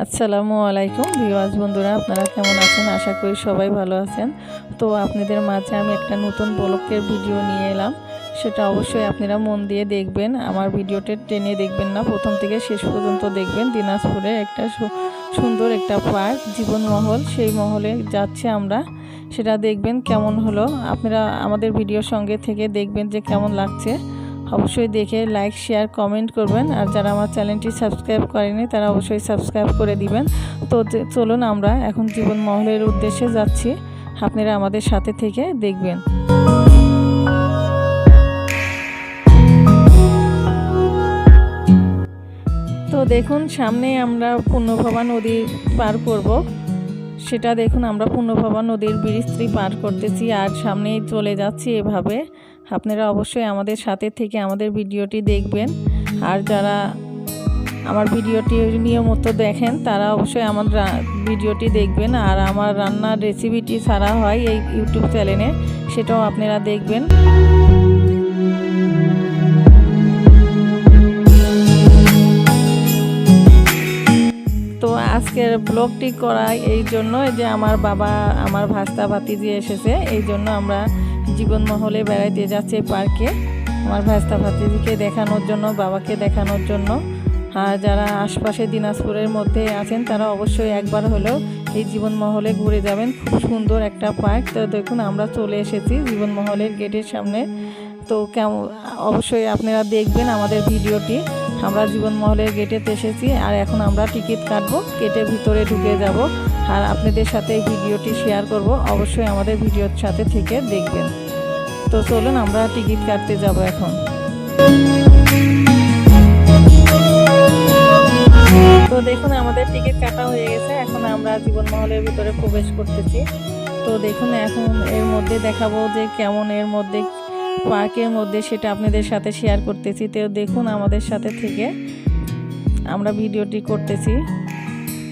আসসালামু আলাইকুম ভিওয়াজ বন্ধুরা, আপনারা কেমন আছেন? আশা করি সবাই ভালো আছেন। তো আপনাদের মাঝে আমি একটা নতুন ব্লকের ভিডিও নিয়ে এলাম। সেটা অবশ্যই আপনারা মন দিয়ে দেখবেন। আমার ভিডিওটা টেনে দেখবেন না। প্রথম থেকে শেষ পর্যন্ত দেখবেন। দিনাজপুরে একটা সুন্দর একটা পার্ক, জীবনমহল, সেই মহলে যাচ্ছে আমরা। সেটা দেখবেন কেমন হলো। আপনারা আমাদের ভিডিওর সঙ্গে থেকে দেখবেন যে কেমন লাগছে। অবশ্যই দেখে লাইক শেয়ার কমেন্ট করবেন। আর যারা আমার চ্যানেলটি সাবস্ক্রাইব করেনি, তারা অবশ্যই সাবস্ক্রাইব করে দিবেন। তো চলুন আমরা এখন জীবন মহলের উদ্দেশ্যে যাচ্ছি। আপনারা আমাদের সাথে থেকে দেখবেন। তো দেখুন, সামনে আমরা পূর্ণভবা নদী পার করব। সেটা দেখুন, আমরা পূর্ণভবা নদীর ব্রিজটি পার করতেছি। আর সামনেই চলে যাচ্ছি এভাবে। আপনারা অবশ্যই আমাদের সাথে থেকে আমাদের ভিডিওটি দেখবেন। আর যারা আমার ভিডিওটি নিয়মিত দেখেন, তারা অবশ্যই আমার ভিডিওটি দেখবেন। আর আমার রান্নার রেসিপিটি ছাড়া হয় এই ইউটিউব চ্যানেলে, সেটাও আপনারা দেখবেন। তো আজকের ব্লগটি করা এই জন্য যে আমার বাবা, আমার ভাস্তা ভাতিজি এসেছে, এই জন্য আমরা জীবনমহলে বেড়াইতে যাচ্ছে পার্কে। আমার ভাস্তা ভাতিজিকে দেখানোর জন্য, বাবাকে দেখানোর জন্য। আর যারা আশপাশে দিনাজপুরের মধ্যে আছেন, তারা অবশ্যই একবার হলেও এই জীবনমহলে ঘুরে যাবেন। খুব সুন্দর একটা পার্ক। তো দেখুন, আমরা চলে এসেছি জীবনমহলের গেটের সামনে। তো কেমন, অবশ্যই আপনারা দেখবেন আমাদের ভিডিওটি। আমরা জীবনমহলের গেটেতে এসেছি, আর এখন আমরা টিকিট কাটবো কেটে ভিতরে ঢুকে যাব। আর আপনাদের সাথে এই ভিডিওটি শেয়ার করব। অবশ্যই আমাদের ভিডিওর সাথে থেকে দেখবেন। তো চলুন, আমরা টিকিট কাটতে যাব এখন। তো দেখুন, আমাদের টিকিট কাটা হয়ে গেছে। এখন আমরা জীবনমহলের ভিতরে প্রবেশ করতেছি। তো দেখুন, এখন এর মধ্যে দেখাবো যে কেমন এর মধ্যে পার্কের মধ্যে সেটা আপনাদের সাথে শেয়ার করতেছি। তো দেখুন, আমাদের সাথে থেকে আমরা ভিডিওটি করতেছি।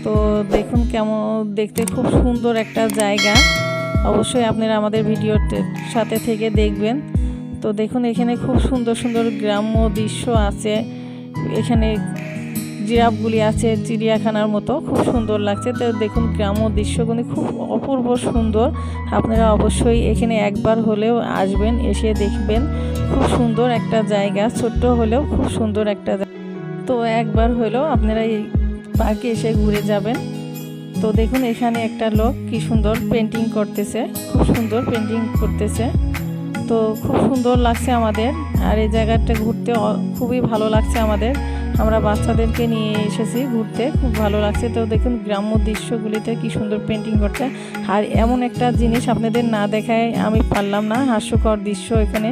তো দেখুন কেমন, দেখতে খুব সুন্দর একটা জায়গা। অবশ্যই আপনারা আমাদের ভিডিওর সাথে থেকে দেখবেন। তো দেখুন, এখানে খুব সুন্দর সুন্দর গ্রাম্য দৃশ্য আছে। এখানে জিরাফগুলি আছে, চিড়িয়াখানার মতো, খুব সুন্দর লাগছে। তো দেখুন, গ্রাম্য দৃশ্যগুলি খুব অপূর্ব সুন্দর। আপনারা অবশ্যই এখানে একবার হলেও আসবেন, এসে দেখবেন। খুব সুন্দর একটা জায়গা, ছোট্ট হলেও খুব সুন্দর একটা তো একবার হলেও আপনারা এই পার্কে এসে ঘুরে যাবেন। তো দেখুন, এখানে একটা লোক কি সুন্দর পেন্টিং করতেছে, খুব সুন্দর পেন্টিং করতেছে। তো খুব সুন্দর লাগছে আমাদের, আর এই জায়গাটা ঘুরতে খুবই ভালো লাগছে আমাদের। আমরা বাচ্চাদেরকে নিয়ে এসেছি ঘুরতে, খুব ভালো লাগছে। তো দেখুন, গ্রাম্য দৃশ্যগুলিতে কি সুন্দর পেন্টিং করছে। আর এমন একটা জিনিস আপনাদের না দেখায় আমি পারলাম না, হাস্যকর দৃশ্য এখানে।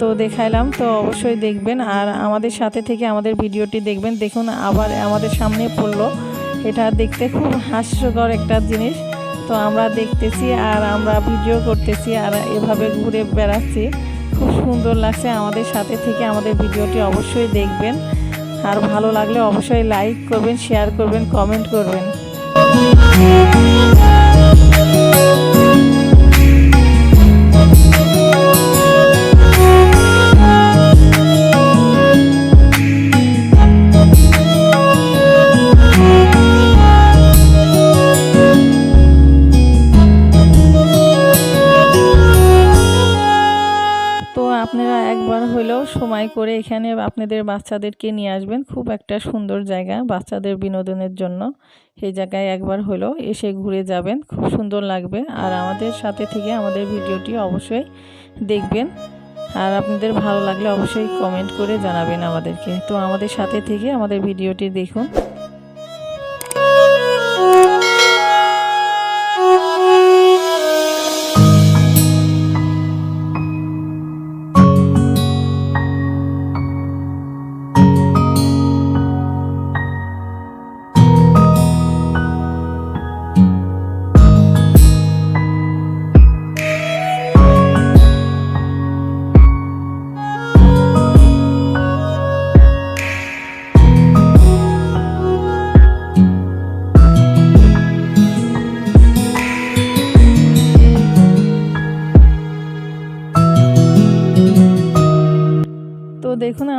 তো দেখাইলাম, তো অবশ্যই দেখবেন। আর আমাদের সাথে থেকে আমাদের ভিডিওটি দেখবেন। দেখুন, আবার আমাদের সামনে পড়ল। এটা দেখতে খুব হাস্যকর একটা জিনিস। তো আমরা দেখতেছি আর আমরা ভিডিও করতেছি আর এভাবে ঘুরে বেড়াচ্ছি। খুব সুন্দর লাগছে আমাদের সাথে থেকে আমাদের ভিডিওটি অবশ্যই দেখবেন। আর ভালো লাগলে অবশ্যই লাইক করবেন শেয়ার করবেন কমেন্ট করবেন। এখানে আপনাদের বাচ্চাদেরকে নিয়ে আসবেন। খুব একটা সুন্দর জায়গা বাচ্চাদের বিনোদনের জন্য। সেই জায়গায় একবার হলো এসে ঘুরে যাবেন। খুব সুন্দর লাগবে। আর আমাদের সাথে থেকে আমাদের ভিডিওটি অবশ্যই দেখবেন। আর আপনাদের ভালো লাগলে অবশ্যই কমেন্ট করে জানাবেন আমাদেরকে। তো আমাদের সাথে থেকে আমাদের ভিডিওটি দেখুন।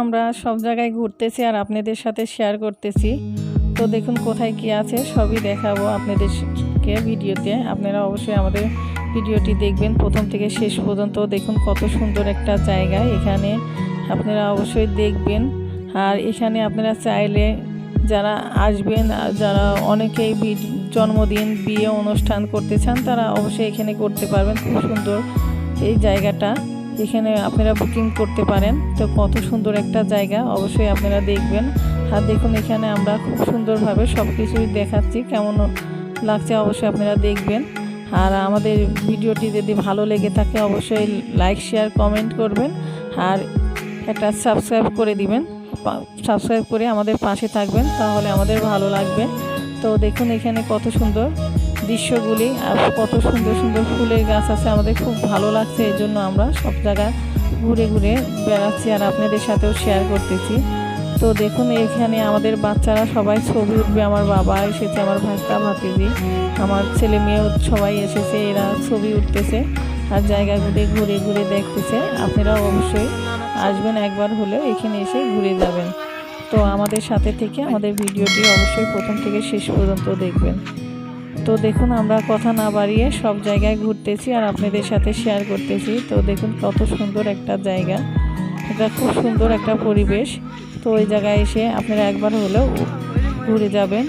আমরা সব জায়গায় ঘুরতেছি আর আপনাদের সাথে শেয়ার করতেছি। তো দেখুন কোথায় কি আছে, সবই দেখাবো আপনাদেরকে ভিডিওতে। আপনারা অবশ্যই আমাদের ভিডিওটি দেখবেন প্রথম থেকে শেষ পর্যন্ত। দেখুন কত সুন্দর একটা জায়গা, এখানে আপনারা অবশ্যই দেখবেন। আর এখানে আপনারা চাইলে যারা আসবেন, আর যারা অনেকেই জন্মদিন, বিয়ে অনুষ্ঠান করতে চান, তারা অবশ্যই এখানে করতে পারবেন। খুব সুন্দর এই জায়গাটা। এখানে আপনারা বুকিং করতে পারেন। তো কত সুন্দর একটা জায়গা, অবশ্যই আপনারা দেখবেন। আর দেখুন, এখানে আমরা খুব সুন্দরভাবে সব কিছুই দেখাচ্ছি। কেমন লাগছে অবশ্যই আপনারা দেখবেন। আর আমাদের ভিডিওটি যদি ভালো লেগে থাকে, অবশ্যই লাইক শেয়ার কমেন্ট করবেন। আর একটা সাবস্ক্রাইব করে দিবেন। সাবস্ক্রাইব করে আমাদের পাশে থাকবেন, তাহলে আমাদের ভালো লাগবে। তো দেখুন, এখানে কত সুন্দর দৃশ্যগুলি আর কত সুন্দর সুন্দর ফুলের গাছ আছে, আমাদের খুব ভালো লাগছে, এই জন্য আমরা সব জায়গায় ঘুরে ঘুরে বেড়াচ্ছি আর আপনাদের সাথেও শেয়ার করতেছি। তো দেখুন, এখানে আমাদের বাচ্চারা সবাই ছবি উঠবে, আমার বাবা এসেছে, আমার ভাস্তা ভাতিজি, আমার ছেলে মেয়েও সবাই এসেছে, এরা ছবি উঠতেছে আর জায়গাগুলি ঘুরে ঘুরে দেখতেছে, আপনারাও অবশ্যই আসবেন একবার হলেও এখানে এসে ঘুরে যাবেন। তো আমাদের সাথে থেকে আমাদের ভিডিওটি অবশ্যই প্রথম থেকে শেষ পর্যন্ত দেখবেন। তো দেখুন, আমরা কথা না বাড়িয়ে সব জায়গায় ঘুরতেছি আর আপনাদের সাথে শেয়ার করতেছি। তো দেখুন, কত সুন্দর একটা জায়গা। এটা খুব সুন্দর একটা পরিবেশ। তো ওই জায়গায় এসে আপনারা একবার হলেও ঘুরে যাবেন।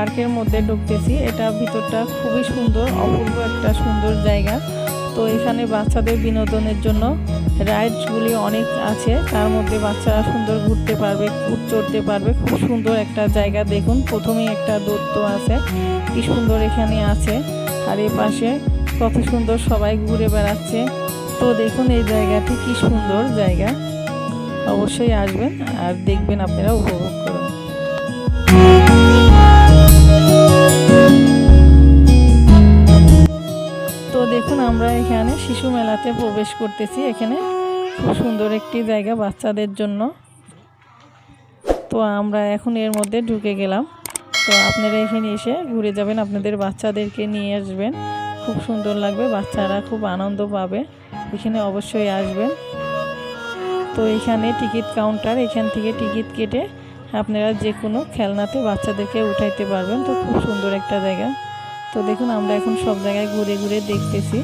পার্কের মধ্যে ঢুকতেছি। এটা ভিতরটা খুবই সুন্দর, অপূর্ব একটা সুন্দর জায়গা। তো এখানে বাচ্চাদের বিনোদনের জন্য রাইডসগুলি অনেক আছে। তার মধ্যে বাচ্চারা সুন্দর ঘুরতে পারবে চড়তে পারবে। খুব সুন্দর একটা জায়গা দেখুন, প্রথমেই একটা দত্ত আছে। কি সুন্দর এখানে আছে। আর এ পাশে কত সুন্দর সবাই ঘুরে বেড়াচ্ছে। তো দেখুন এই জায়গাটি কি সুন্দর জায়গা। অবশ্যই আসবেন আর দেখবেন আপনারা উপভোগ করুন। তো দেখুন, আমরা এখানে শিশু মেলাতে প্রবেশ করতেছি। এখানে খুব সুন্দর একটি জায়গা বাচ্চাদের জন্য। তো আমরা এখন এর মধ্যে ঢুকে গেলাম। তো আপনারা এখানে এসে ঘুরে যাবেন, আপনাদের বাচ্চাদেরকে নিয়ে আসবেন। খুব সুন্দর লাগবে, বাচ্চারা খুব আনন্দ পাবে। এখানে অবশ্যই আসবেন। তো এখানে টিকিট কাউন্টার, এখান থেকে টিকিট কেটে আপনারা যে কোনো খেলনাতে বাচ্চাদেরকে উঠাইতে পারবেন। তো খুব সুন্দর একটা জায়গা। তো দেখুন, আমরা এখন সব জায়গায় ঘুরে ঘুরে দেখতেছি।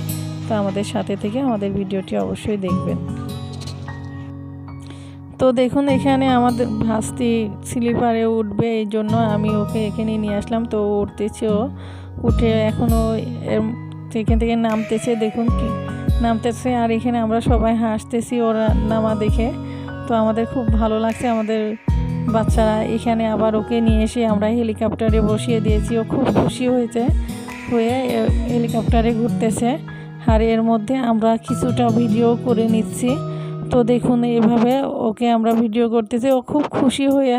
তো আমাদের সাথে থেকে আমাদের ভিডিওটি অবশ্যই দেখবেন। তো দেখুন, এখানে আমাদের ভাস্তি স্লিপারে উঠবে, এই জন্য আমি ওকে এখানে নিয়ে আসলাম। তো ও উঠতেছে ও। উঠে এখনও এখান থেকে নামতেছে, দেখুন কি নামতেছে। আর এখানে আমরা সবাই হাসতেছি ওরা নামা দেখে। তো আমাদের খুব ভালো লাগছে, আমাদের বাচ্চারা এখানে আবার ওকে নিয়ে এসে আমরা হেলিকপ্টারে বসিয়ে দিয়েছি। ও খুব খুশি হয়েছে। হয়ে হেলিকপ্টারে ঘুরতেছে। আর এর মধ্যে আমরা কিছুটা ভিডিও করে নিচ্ছি। তো দেখুন, এভাবে ওকে আমরা ভিডিও করতেছি। ও খুব খুশি হয়ে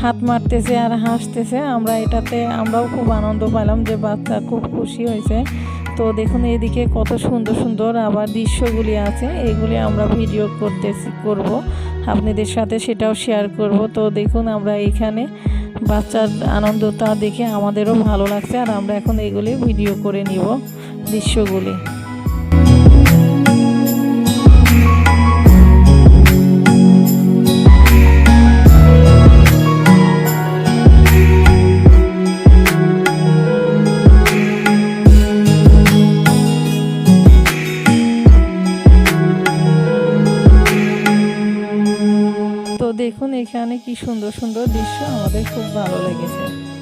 হাত মারতেছে আর হাসতেছে। আমরা এটাতে, আমরাও খুব আনন্দ পেলাম যে বাচ্চা খুব খুশি হয়েছে। তো দেখুন, এদিকে কত সুন্দর সুন্দর আবার দৃশ্যগুলি আছে। এগুলি আমরা ভিডিও করতেছি, করব। আপনাদের সাথে সেটাও শেয়ার করব। তো দেখুন, আমরা এখানে বাচ্চার আনন্দটা দেখে আমাদেরও ভালো লাগছে আর আমরা এখন এগুলি ভিডিও করে নিব দৃশ্যগুলি। দেখুন এখানে কি সুন্দর সুন্দর দৃশ্য আমাদের খুব ভালো লেগেছে।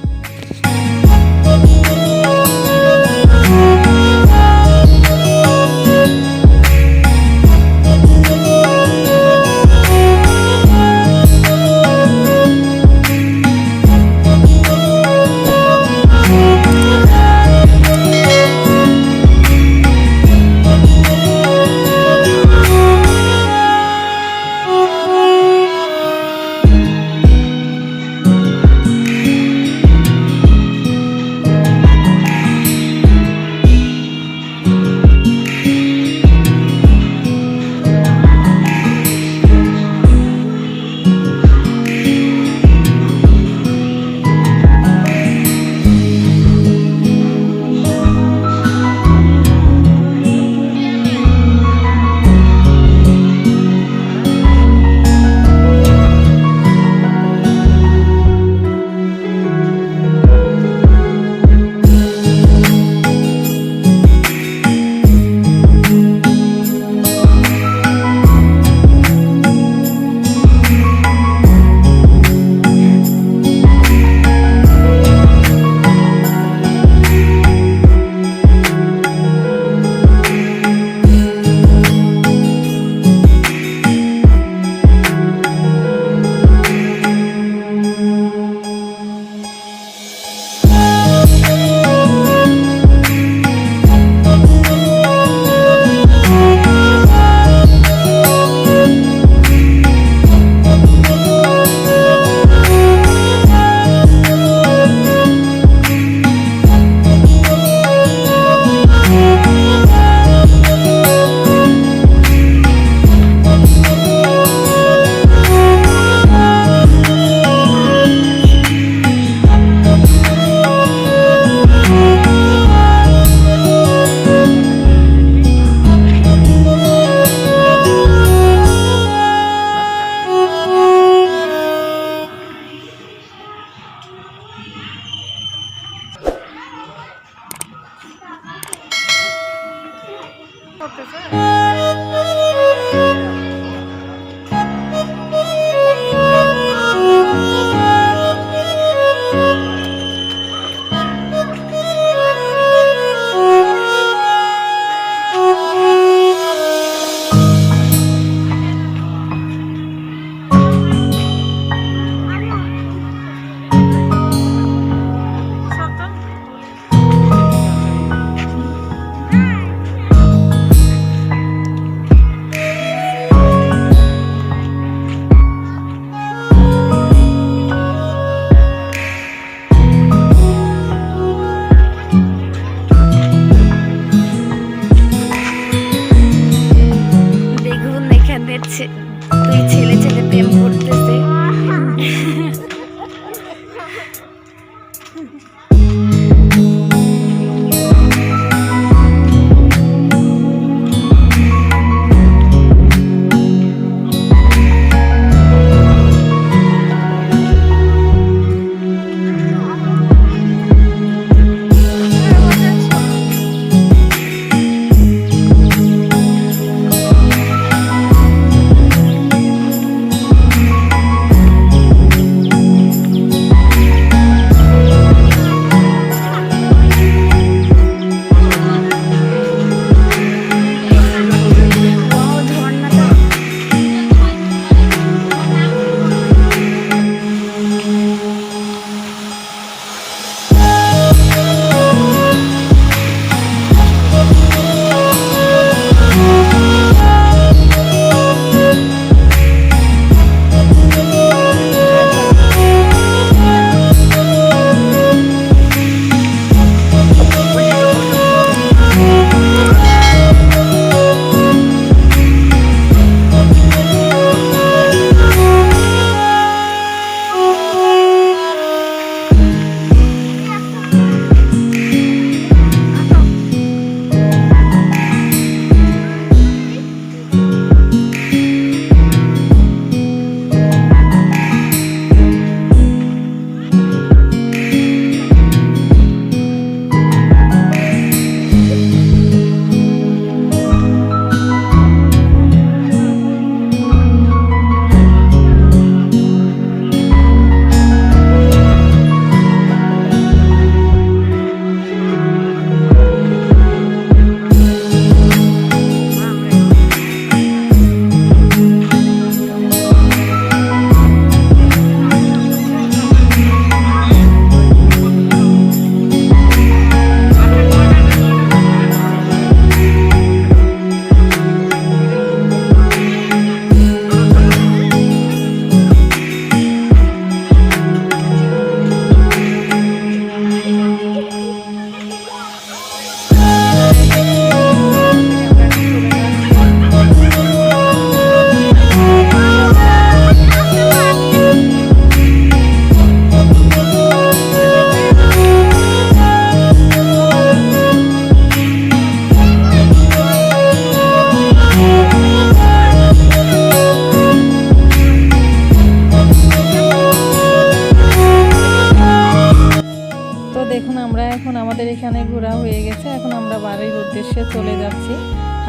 এখানে ঘোরা হয়ে গেছে। এখন আমরা বাড়ির উদ্দেশ্যে চলে যাচ্ছি।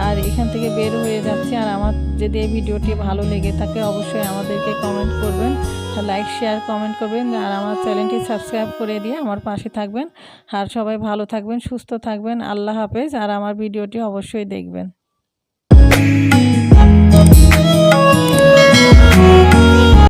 আর এখান থেকে বের হয়ে যাচ্ছি। আর আমার যদি এই ভিডিওটি ভালো লেগে থাকে, অবশ্যই আমাদেরকে কমেন্ট করবেন। লাইক শেয়ার কমেন্ট করবেন। আর আমার চ্যানেলটি সাবস্ক্রাইব করে দিয়ে আমার পাশে থাকবেন। আর সবাই ভালো থাকবেন, সুস্থ থাকবেন। আল্লাহ হাফেজ। আর আমার ভিডিওটি অবশ্যই দেখবেন।